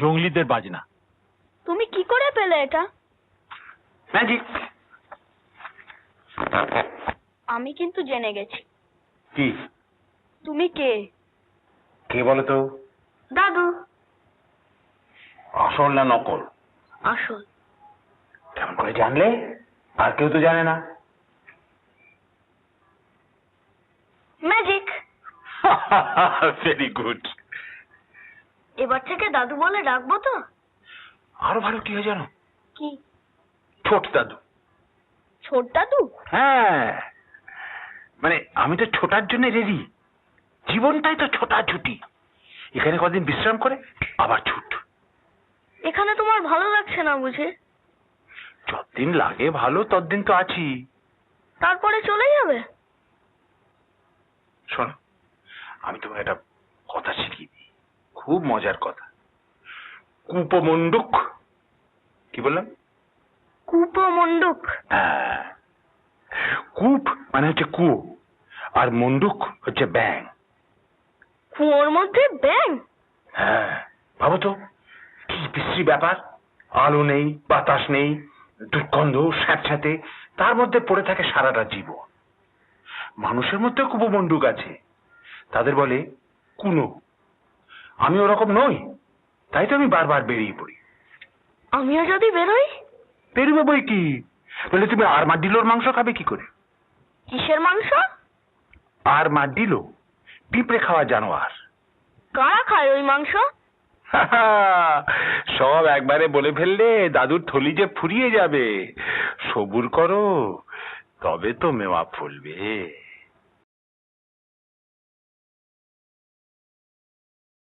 জঙ্গলিদের বাজনা। তুমি কি করে পেলে এটা? ম্যাজিক আমি কিন্তু জেনে গেছি। কি? তুমি কে? কে বলো তো? দাদু। আসল না নকল? আসল। কেমন করে জানলে? আর কেউ তো জানে না। ম্যাজিক ভেরি গুড এবার থেকে দাদু বলে ডাকবো তো? আরও ভালো কি হয় জানো? কি? ছোট দাদু। ছোট দাদু? হ্যাঁ। মানে আমি তো ছোটার জন্য রেডি। জীবনটাই তো ছোটা ছুটি এখানে কদিন বিশ্রাম করে আবার ছুট। এখানে তোমার ভালো লাগছে না বুঝে? যতদিন লাগে ভালো ততদিন তো আছি। তারপরে চলে যাবে? শোনো আমি তোমাকে একটা কথা শিখিয়ে দিই। খুব মজার কথা। কূপমণ্ডুক। কি বললাম কুপমণ্ডুক। হ্যাঁ। কূপ মানে হচ্ছে কুয়ো আর মন্ডুক হচ্ছে ব্যাং কুয়োর মধ্যে ব্যাং হ্যাঁ ভাবো তো কি বিশ্রী ব্যাপার। আলো নেই বাতাস নেই দুর্গন্ধ স্যাঁতস্যাঁতে তার মধ্যে পড়ে থাকে সারাটা জীবন। মানুষের মধ্যে কুপমণ্ডুক আছে। তাদের বলে কুনো। আমি ওরকম নই। তাই তো আমি বারবার বেরিয়ে পড়ি। আমিও যদি বেরোই? বেরোবে বই কি? বলে তুমি আর মাড্ডিলোর মাংস খাবে কি করে? কিসের মাংস? আর মাড্ডিলো পিঁপড়ে খাওয়া জানোয়ার। কারা খায় ওই মাংস? সব একবারে বলে ফেললে দাদুর থলি যে ফুরিয়ে যাবে। সবুর করো তবে তো মেওয়া ফুলবে।